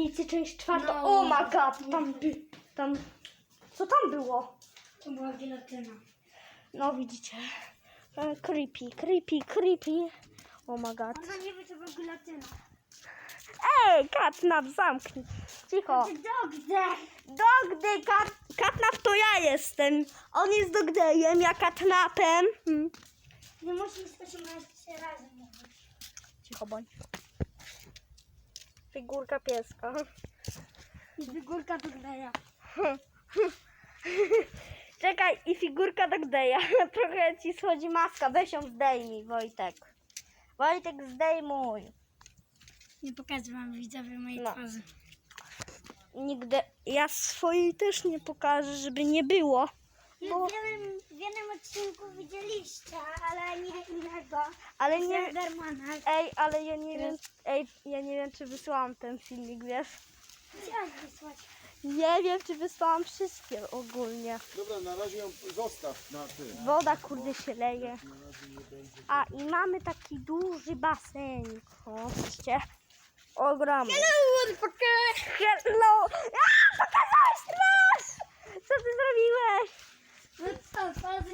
Piwnicy, część czwarta. No. O my god, tam, by- tam, co tam było? To była gelatyna. No widzicie, E, creepy, creepy, creepy. Oh my god. Ona nie wie, to była. Ej, Katnap, zamknij. Cicho. Dobrze. Dogdy, kat, Katnap to ja jestem. On jest Dogdejem, ja Katnapem. Hmm. Nie musisz 118 razy mówić. Cicho bądź. Figurka pieska. I figurka do grania. Czekaj, i figurka Dogdeja. Trochę ci schodzi maska. Weź ją zdejmij, Wojtek. Wojtek, zdejmuj. Nie pokażę wam widzowie mojej No. twarzy. Nigdy. Ja swojej też nie pokażę, żeby nie było. Bo, W jednym, w jednym odcinku widzieliście, ale. Ale nie. Ej, ale ja nie wiem. Ej, ja nie wiem, czy wysłałam ten filmik, wiesz? Chciałaś wysłać. Nie wiem, czy wysłałam wszystkie ogólnie. Dobra, na razie ją zostaw na tym. Woda kurde się leje. Na razie nie będzie. A i mamy taki duży basen. O. Ogromny. Hello! A, pokazałeś twarz! Co ty zrobiłeś? No co, co z